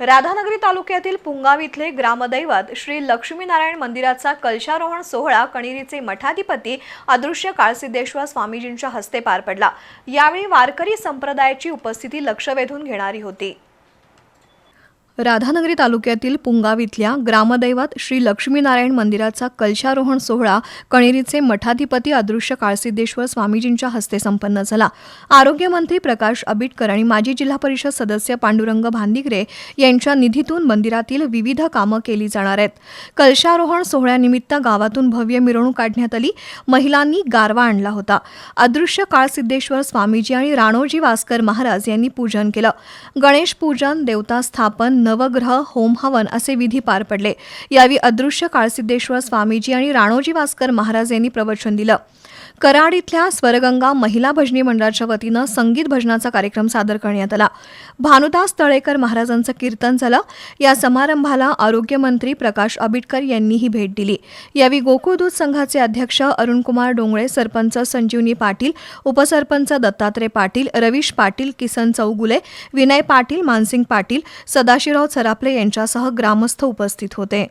राधानगरी तालुक्यातील पुंगाव इथले ग्रामदैवत श्री लक्ष्मीनारायण मंदिराचा कलशारोहण सोहळा कणेरीचे मठाधिपती अदृश्य काळसिद्धेश्वर स्वामीजींच्या हस्ते पार पडला. यावेळी वारकरी संप्रदायाची उपस्थिती लक्ष वेधून घेणारी होती. राधानगरी तालुक्यातील पुंगाव इथल्या ग्रामदैवत श्री लक्ष्मीनारायण मंदिराचा कलशारोहण सोहळा कणेरीचे मठाधिपती अदृश्य काळसिद्धेश्वर स्वामीजींच्या हस्ते संपन्न झाला. आरोग्यमंत्री प्रकाश आबिटकर आणि माजी जिल्हा परिषद सदस्य पांडुरंग भांदिगरे यांच्या निधीतून मंदिरातील विविध कामं केली जाणार आहेत. कलशारोहण सोहळ्यानिमित्त गावातून भव्य मिरवणूक काढण्यात आली. महिलांनी गारवा आणला होता. अदृश्य काळसिद्धेश्वर स्वामीजी आणि राणोजी वास्कर महाराज यांनी पूजन केलं. गणेश पूजन देवता स्थापन नवग्रह होम हवन असे विधी पार पडले. यावेळी अदृश्य काळसिद्धेश्वर स्वामीजी आणि राणोजी वास्कर महाराज यांनी प्रवचन दिलं. कराड इथल्या स्वरगंगा महिला भजनी मंडळाच्या वतीनं संगीत भजनाचा कार्यक्रम सादर करण्यात आला. भानुदास तळेकर महाराजांचं कीर्तन झालं. या समारंभाला आरोग्यमंत्री प्रकाश आबिटकर यांनीही भेट दिली. यावेळी गोकुळदूत संघाचे अध्यक्ष अरुणकुमार डोंगळे सरपंच संजीवनी पाटील उपसरपंच दत्तात्रय पाटील रवीश पाटील किसन चौगुले विनय पाटील मानसिंग पाटील सदाशिवराव सरापले यांच्यासह ग्रामस्थ उपस्थित होते.